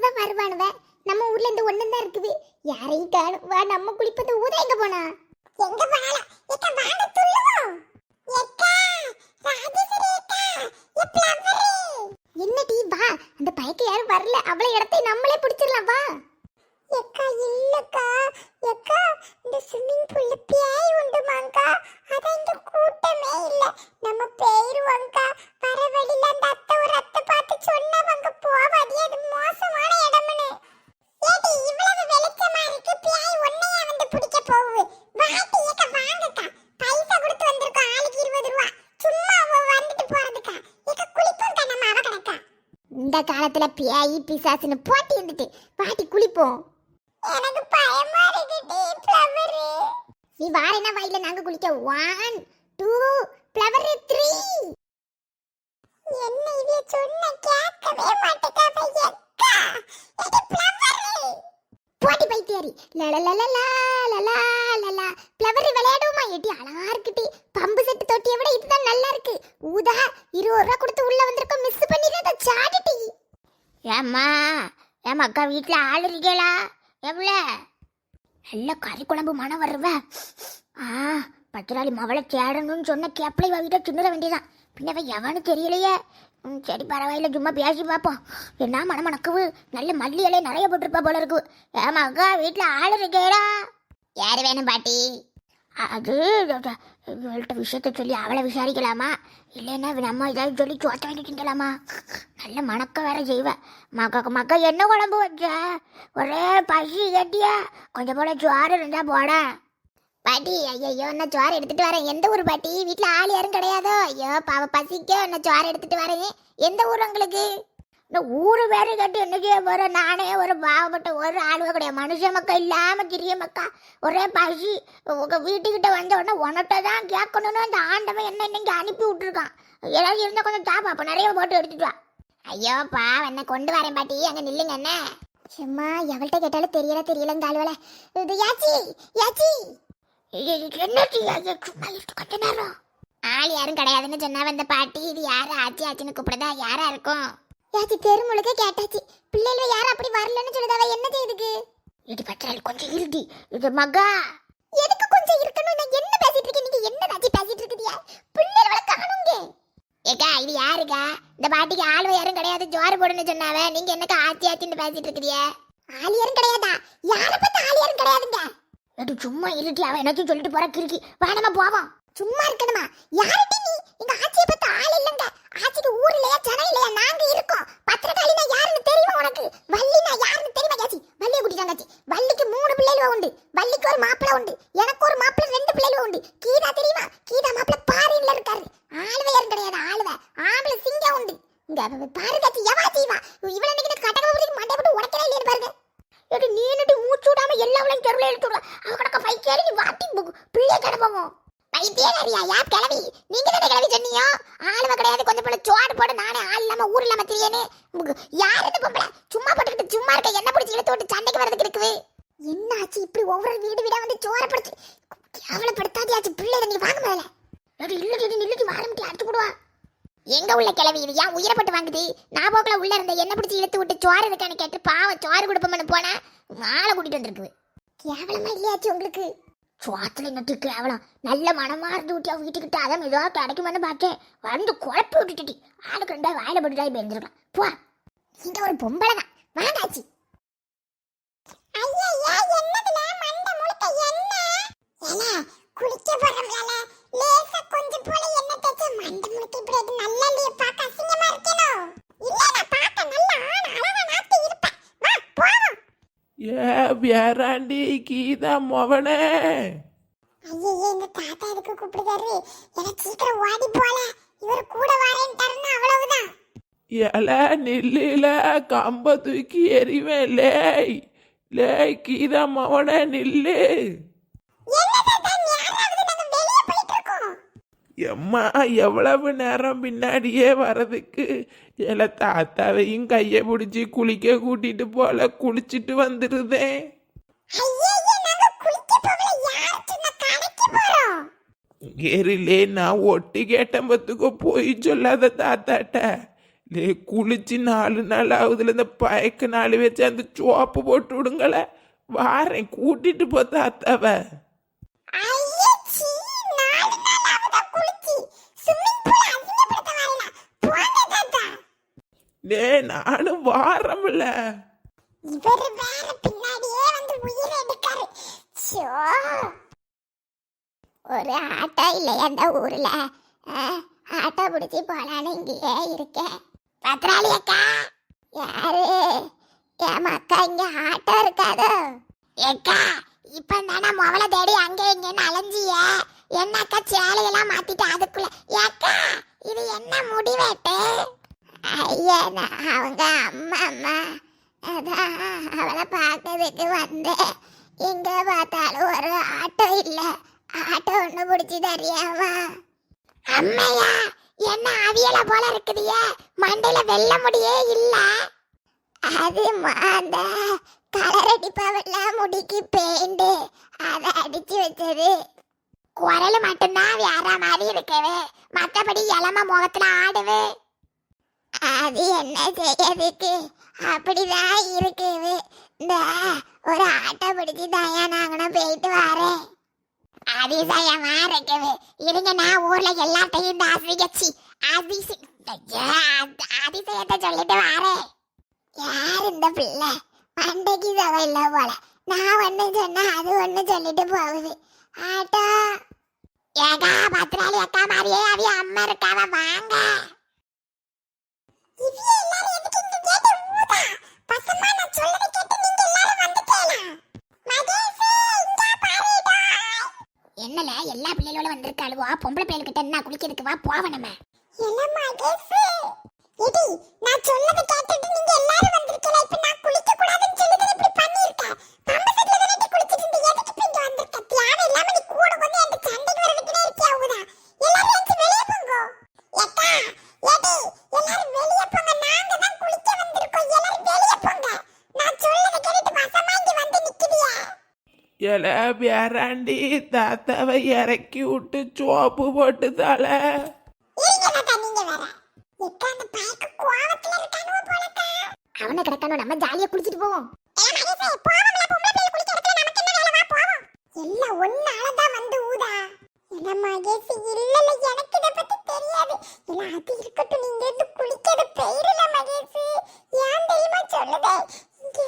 குளிக்கிறதுக்கு தான் வருவானுவ. நம்ம ஊர்ல இந்த ஒண்ணு தான் இருக்குது. யாரையும் காணும். வா நம்ம குளிப்பது ஊத எங்க போனா? எங்க போனாலும் ஏக்கா வாங்க துள்ளுவோம். ஏக்கா ராஜேஸ்வரி என்ன டீ வா. அந்த பைக்கு யாரும் வரல. அவள இடத்தை நம்மளே பிடிச்சிடலாம். வா. எக்கா இல்லக்கா. எக்கா இந்த ஸ்விம்மிங் பூல்ல பேய் உண்டுமாங்கா அதான் இங்க கூட்டமே இல்ல. நம்ம போயிருவோங்கா வர வழியில அந்த அத்தை ஒரு அத்தை பார்த்து சொன்னவங்க போவாடி அது மோசமான இடம்னு. ஏடி இவ்வளவு வெளிச்சமா இருக்கு. பேய் ஒன்னையா வந்து பிடிக்க போகுது? வாட்டி ஏக்க வாங்கக்கா. பைசா கொடுத்து வந்திருக்கோம். ஆளுக்கு இருபது ரூபா. சும்மா அவ வந்துட்டு போறதுக்கா. ஏக்க குளிப்போம் கண்ணம்மா அவ கிடக்கா இந்த காலத்துல பேய் பிசாசுன்னு போட்டி இருந்துட்டு வாட்டி குளிப்போம். எனக்கு பயமா இருக்குடி ஃப்ளவரு நீ வாரேனா வாயில நாங்க குளிக்க? ஒன் டூ ஃப்ளவர் த்ரீ என்ன இவ சொன்ன? கேட்கவே மாட்டேங்காத எக்கா. இது ஃப்ளவரு போட்டி பைத்தியாரி. லலலலலா லலா லலா ஃப்ளவர் விளையாடுவோமா? ஏட்டி அழகா இருக்குடி. பம்பு செட்டு தொட்டியை விட இதுதான் நல்லா இருக்கு. ஊதா இருபது ரூபா கொடுத்து உள்ள வந்திருக்கோம் மிஸ் பண்ணிடாத சாடிட்டி ஏம்மா ஏம்மா அக்கா வீட்டில் ஆள் இருக்கீங்களா எவ்வளோ? நல்ல கறி குழம்பு மனம் வருவ. ஆ பத்திராளி மவளை தேடணும்னு சொன்ன கேப்பிளை வாங்கிட்ட தின்னுற வேண்டியதான் பின்னவ எவனு தெரியலையே. ம், சரி பரவாயில்ல சும்மா பேசி பார்ப்போம் என்ன மனம் மணக்குவு நல்ல மல்லி இலையை நிறைய போட்டிருப்பா போல இருக்கு. ஏமா அக்கா வீட்டில் ஆள் இருக்கேடா. யார் வேணும் பாட்டி? அது இவள்கிட்ட விஷயத்த சொல்லி அவளை விசாரிக்கலாமா? இல்லைன்னா நம்ம ஏதாவது சொல்லி சோத்த வாங்கி திங்கலாமா நல்ல மணக்க வேற செய்வேன் மக்க மக்க என்ன குழம்பு வச்ச? ஒரே பசி கட்டியா? கொஞ்சம் போல சோறு இருந்தா போட. பாட்டி ஐயோ என்ன சோறு எடுத்துட்டு வரேன்? எந்த ஊர் பாட்டி வீட்டில் ஆள் யாரும் கிடையாதோ? ஐயோ பாவ பசிக்க என்ன சோறு எடுத்துட்டு வரேன்? எந்த ஊர் உங்களுக்கு? இந்த ஊரு வேற கட்டி என்னைக்கே வர நானே ஒரு பாவப்பட்ட ஒரு ஆளுவ கிடையாது. மனுஷ மக்கா இல்லாம கிரிய மக்கா ஒரே பசி. உங்க வீட்டுக்கிட்ட வந்த உடனே உனட்ட தான் கேட்கணும்னு அந்த ஆண்டவன் என்ன இன்னைக்கு அனுப்பி விட்டுருக்கான். ஏதாவது இருந்தால் கொஞ்சம் தாப்பா அப்போ நிறைய போட்டு எடுத்துட்டு வா. ஐயோ பா என்ன கொண்டு வரேன் பாட்டி அங்க நில்லுங்க என்ன? சும்மா எவள்கிட்ட கேட்டாலும் தெரியல தெரியலங்க ஆளுவல இது யாச்சி யாச்சி? ஆள் யாரும் கிடையாதுன்னு சொன்னா வந்த பாட்டி. இது யாரு ஆச்சி ஆச்சின்னு கூப்பிடுதா? யாரா இருக்கும்? யாச்சி தெரு முழுக்க கேட்டாச்சு. பிள்ளைகள் யாரும் அப்படி வரலன்னு சொல்லுதாவ என்ன செய்யுதுக்கு இது பத்திரால் கொஞ்சம் இருடி. இது மகா. எதுக்கு கொஞ்சம் இருக்கணும்? நான் என்ன பேசிட்டு இருக்கேன்? நீங்க என்ன ராஜி பேசிட்டு இருக்குதியா பிள்ளைகளை காணுங்க. ஏக்கா இது யாருக்கா? இந்த பாட்டிக்கு ஆள் யாரும் கிடையாது. ஜோறு போடுன்னு சொன்னாவ. நீங்க என்னக்கா ஆச்சி ஆச்சின்னு பேசிட்டு இருக்கிறிய ஆள் யாரும் கிடையாதா? யார பார்த்து ஆள் யாரும் கிடையாதுங்க சும்மா இருட்டி அவன் என்னச்சும் சொல்லிட்டு போற கிறுக்கி. வாடமா போவோம். சும்மா இருக்கணுமா? யாருடி நீ? எங்க ஆட்சியை பார்த்து ஆள் இல்லங்க. ஆட்சிக்கு ஊர் இல்லையா ஜனம் இல்லையா நாங்க இருக்கோம். பத்திரக்காளினா யாருன்னு தெரியுமா உனக்கு? வள்ளினா யாருன்னு தெரியுமா ஜாச்சி வள்ளியை கூட்டிட்டாங்க வள்ளிக்கு மூணு பிள்ளைகள் உண்டு. வள்ளிக்கு ஒரு மாப்பிள்ள உண்டு. எனக்கு ஒரு மாப்பிள்ள ரெண்டு பிள்ளைகள் உண்டு. கீதா தெரியுமா? கீதா மாப்பிள்ள பாரின்ல இருக்காரு. ஆளுவை யாரும் கிடையாது ஆளுவ. ஆம்பளை சிங்கம் உண்டு. இங்க பாரு பாருங்க எவா செய்வா இவளை இன்னைக்கு கட்டகம் மண்டை போட்டு உடைக்கவே இல்லையா பாருங்க. நீ என்னடி மூச்சு விடாம எல்லாவளையும் தெருவில் எடுத்து விடுவா? அவ பைக்கேறி வாட்டி பு- பிள்ளைய கிடப்போம் பைத்தியக்காரியா? யா கிளவி நீங்க தானே கிளவி சொன்னீங்க? ஆளுவ கிடையாது கொஞ்சம் போல சோறு போட நானே ஆள் இல்லாம ஊர் இல்லாம திரியேன்னு. யார் இந்த பொம்பளை? சும்மா போட்டுக்கிட்டு சும்மா இருக்க என்ன பிடிச்சி இழுத்து விட்டு சண்டைக்கு வரதுக்கு இருக்குது? என்ன ஆச்சு இப்படி ஒவ்வொரு வீடு வீடா வந்து சோற படுத்து கேவலப்படுத்தாதியாச்சு பிள்ளை நீ வாங்க முதல்ல. எடி இல்லடி நில்லுடி வாரமிட்டி அடிச்சு போடுவா. எங்க உள்ள கிளவி இது ஏன் உயிரப்பட்டு வாங்குது? நான் போக்கல உள்ள இருந்த என்ன பிடிச்சி இழுத்து விட்டு சோறு இருக்கான்னு கேட்டு பாவம் சோறு கொடுப்போம்னு போனா ஆளை கூட்டிட்டு வந்திருக்கு. கேவலமா இல்லையாச்சு உங்களுக்கு? சோத்துல நட்டு கேவலம்? நல்ல மனமா இருந்து விட்டியா அவ வீட்டுக்கிட்ட அதான் ஏதாவது கிடைக்குமான்னு பார்த்தேன். வந்து குழப்பி விட்டுட்டி ஆளுக்கு ரெண்டா வாயில போட்டுட்டாய் பெஞ்சிருக்கலாம் போ. இந்த ஒரு பொம்பளை தான். வாங்காச்சு வேறாண்டி கீதா மொவனே ஐயே இந்த தாத்தா எதுக்கு கூப்பிடுறாரு எனக்கு சீக்கிரம் ஓடி போல. இவர் கூட வரேன்ட்டாருன்னா அவ்வளவுதான். எல நில்லுல கம்ப தூக்கி எறிவேன். லேய் லேய் கீதா மொவனே நில்லு. என்ன தாத்தா யாராவது நாங்க வெளியே போயிட்டு இருக்கோம் எம்மா எவ்வளவு நேரம் பின்னாடியே வர்றதுக்கு? எல தாத்தாவையும் கையை பிடிச்சி குளிக்க கூட்டிட்டு போல குளிச்சிட்டு வந்துருதேன் ஏறிலே நான் ஒட்டி கேட்டேன் பத்துக்கோ போய் சொல்லாத தாத்தாட்ட. லே குளிச்சு நாலு நாள் ஆகுதுல இந்த பயக்க நாலு வச்சு அந்த சோப்பு போட்டு விடுங்களே வாரேன் கூட்டிட்டு போ தாத்தாவை ஐயே, சீ, நாலு நாள் ஆகுதா குளிச்சு. swimming pool அசிங்கப்படுத்த வரல. போங்க தாத்தா. டே நானும் வாரமில்ல இவர் வேற பின்னாடியே வந்து உயிர் எடுக்காரு. ஷோ ஒரு ஆட்டோ இல்லையா அந்த ஊர்ல? ஆ, ஆட்டோ பிடிச்சி போலான்னு இங்கேயே இருக்கேன். பத்ராளி அக்கா. யாரு? என் அக்கா இங்க ஆட்டோ இருக்காது? ஏக்கா இப்ப தானே முதல்ல தேடி அங்கே இங்கன்னு அலைஞ்சிய. என்ன அக்கா சேலையெல்லாம் மாத்திட்டு அதுக்குள்ள? ஏக்கா இது என்ன முடிவேட்டு ஐயா நான் அவங்க அம்மா அம்மா அதான் அவளை பார்க்கறதுக்கு வந்தேன் எங்கே பார்த்தாலும் ஒரு ஆட்டோ இல்லை ஆட்டோ ஒன்று பிடிச்சி தரியாவா அம்மையா என்ன அவியல போல இருக்குதியே மண்டையில வெள்ள முடியே இல்ல அது அந்த கலர் முடிக்கு பெயிண்ட் அதை அடிச்சு வச்சது குரல் மட்டும்தான் வேற மாதிரி இருக்கவே மற்றபடி இளம முகத்துல ஆடுவே அது என்ன செய்யறதுக்கு? அப்படிதான் இருக்குது. இந்த ஒரு ஆட்டோ பிடிச்சி தயா நாங்கணும் போயிட்டு வரேன். அதிசயமா இருக்குது. இருங்க நான் ஊர்ல எல்லாத்தையும் இந்த அதிகச்சி அதிச அதிசயத்தை சொல்லிட்டு வரேன். யார் இந்த பிள்ளை? மண்டைக்கு சவை இல்லை போல. நான் ஒண்ணு சொன்னா அது ஒண்ணு சொல்லிட்டு போகுது. ஆட்டோ. ஏகா பத்திராளி அக்கா மாதிரியே அவிய அம்மா இருக்காவ வாங்க. என்னல எல்லா பிள்ளைகளோட வந்திருக்காளுவா பொம்பளை பிள்ளைகிட்ட என்ன குளிக்கிறதுக்கு வா போவ நம்ம. என்ன நான் சொல்லதை கேட்டுட்டு நீங்க எல்லாரும் வந்திருக்கல இப்ப நான் குளிக்க கூடாதுன்னு சொல்லுது இப்படி பண்ணிருக்க பம்பு செட்ல தானே குளிச்சிட்டு இருந்த? எதுக்கு இப்ப இங்க வந்திருக்க? தேவை இல்லாம நீ கூட வந்து அந்த சண்டைக்கு வரதுக்குனே இருக்கியா ஊதா? எல்லாரும் எந்திரிச்சு போங்க. எல்லாரும் போங்க நாங்க தான் குளிக்க வந்திருக்கோம் எல்லாரும் வெளியே போங்க நான் சொல்லதை கேட்டுட்டு வசமா இங்க வந்து நிக்கிறியா எல பேராண்டி தாத்தாவை இறக்கி விட்டு சோப்பு போட்டு தல அவன கிடக்கானோ நம்ம ஜாலியா குளிச்சிட்டு போவோம். எல்லாம் ஒன்னாலதான் வந்து ஊதா. என்ன மகேஷ் இல்லல எனக்கு இத பத்தி தெரியாது. இல்ல அது இருக்கட்டும் நீங்க இருந்து குளிக்கிறது பெயரில்ல மகேஷ். ஏன் தெரியுமா சொல்லுதே? இங்க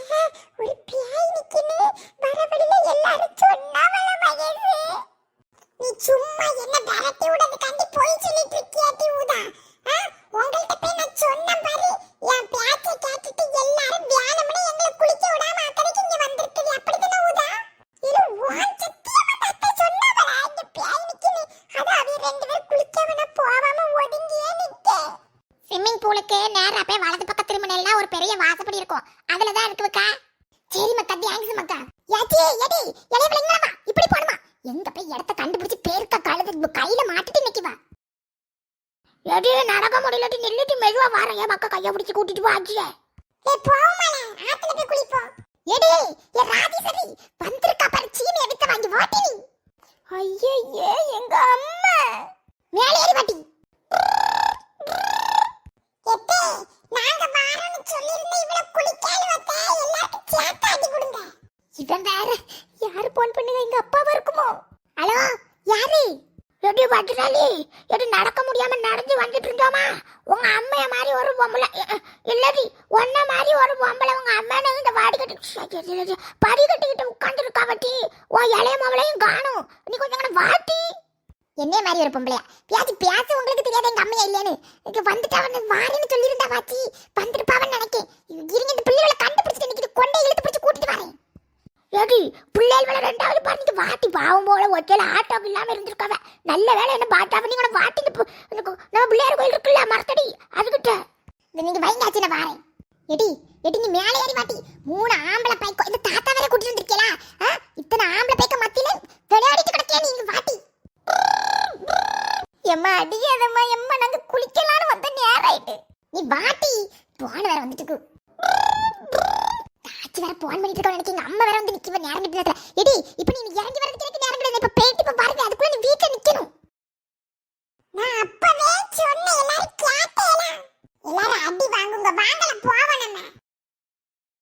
ஒரு பியாய் நிக்குன்னு வரவழியில ரெண்டு பேர் குளிக்க விட ஒதுங்கியே நிக்க. ஸ்விம்மிங் பூலுக்கு நேரா போய் வலது பக்கம் திரும்பினா ஒரு பெரிய வாசப்படி இருக்கும். அதுல தான் இருக்கு சரி மக்கா தேங்க்ஸ் மக்கா. யாச்சி எடி இளைய விளைங்களா இப்படி போடுமா எங்க போய் இடத்த கண்டுபிடிச்சு பேருக்க கழுது கையில மாட்டிட்டு நிக்குவா? எடி நடக்க முடியலடி நில்லுட்டு மெதுவா வாரேன். என் மக்கா கையை பிடிச்சி கூட்டிட்டு வாச்சியே ஏ போமா ஆத்துல போய் குளிப்போம். எடி ஏ ராஜேஸ்வரி வந்திருக்கா பாரு எடுத்து வித்து வாங்கி வாட்டி ஐயையே எங்க அம்மா. மேலே ஏறி வாட்டி. எத்தே நாங்க வாரோன்னு சொல்லிருந்த இவள குளிக்கால வத்தே எல்லாருக்கும் சேர்த்து அடி கொடுங்க. இவன் வேற யாரு போன் பண்ணுங்க? எங்க அப்பாவா இருக்குமோ? ஹலோ யாரு? எப்படி பட்டுறாளி எப்படி நடக்க முடியாம நடந்து வந்துட்டு இருந்தோமா? உங்க அம்மைய மாதிரி ஒரு பொம்பளை அஹ், இல்லடி மாதிரி ஒரு பொம்பளை உங்க அம்மா இந்த வாடி கட்டி படி கட்டிக்கிட்டு உட்கார்ந்து இருக்கா வட்டி உன் இளைய மாவளையும் காணும். நீ கொஞ்சம் கூட வாட்டி என்ன மாதிரி ஒரு பொம்பளையா? பியாச்சு பியாச்சு உங்களுக்கு தெரியாத எங்க அம்மையா இல்லையான்னு? இங்க வந்துட்டு அவன் வாரின்னு சொல்லியிருந்தா வாச்சி. வந்துருப்பாவன்னு நினைக்கேன். இருங்க இந்த பிள்ளைகளை கண்டுபிடிச்சிட்டு நிக்கிது கொண்டை இழுத்து பிடிச்சி கூட்டிட்டு வரேன். ஏடி பிள்ளைகள் வேலை ரெண்டாவது பார்த்துட்டு வாட்டி பாவம் போல ஒத்தையில ஆட்டோக்கு இல்லாம இருந்திருக்காவ. நல்ல வேலை என்ன பாட்டாவ நீங்க வாட்டி நம்ம பிள்ளையார் கோயில் இருக்குல்ல மரத்தடி? அதுகிட்ட நீங்க வைங்காச்சு நான் வாரேன். எடி எடி நீ மேலே ஏறி வாட்டி. மூணு ஆம்பளை பைக்கோ இந்த தாத்தா வேற கூட்டிட்டு வந்திருக்கீங்களா ஆ? இத்தனை ஆம்பளை பைக்க மத்தியில விளையாடிட்டு கிடக்கே நீங்க வாட்டி எம்மா அடியாதம்மா எம்மா நாங்க குளிக்கலாம்னு வந்த நேரம் ஆயிட்டு நீ வாட்டி. போன வேற வந்துட்டு இருக்கு. தாச்சி வேற போன் பண்ணிட்டு இருக்கா நினைக்கிறீங்க அம்மா வேற வந்து நிக்கிவ நேரம் கிட்ட எடி இப்ப நீ இறங்கி வரதுக்கு எனக்கு நேரம் கிடையாது இப்ப பேட்டி இப்ப பாருங்க அதுக்குள்ள நீ வீட்ல நிக்கணும். நான் அப்பவே சொன்னேன் எல்லாரும் கேட்டேலாம் எல்லாரும் அடி வாங்குங்க வாங்கல போவோம் நம்ம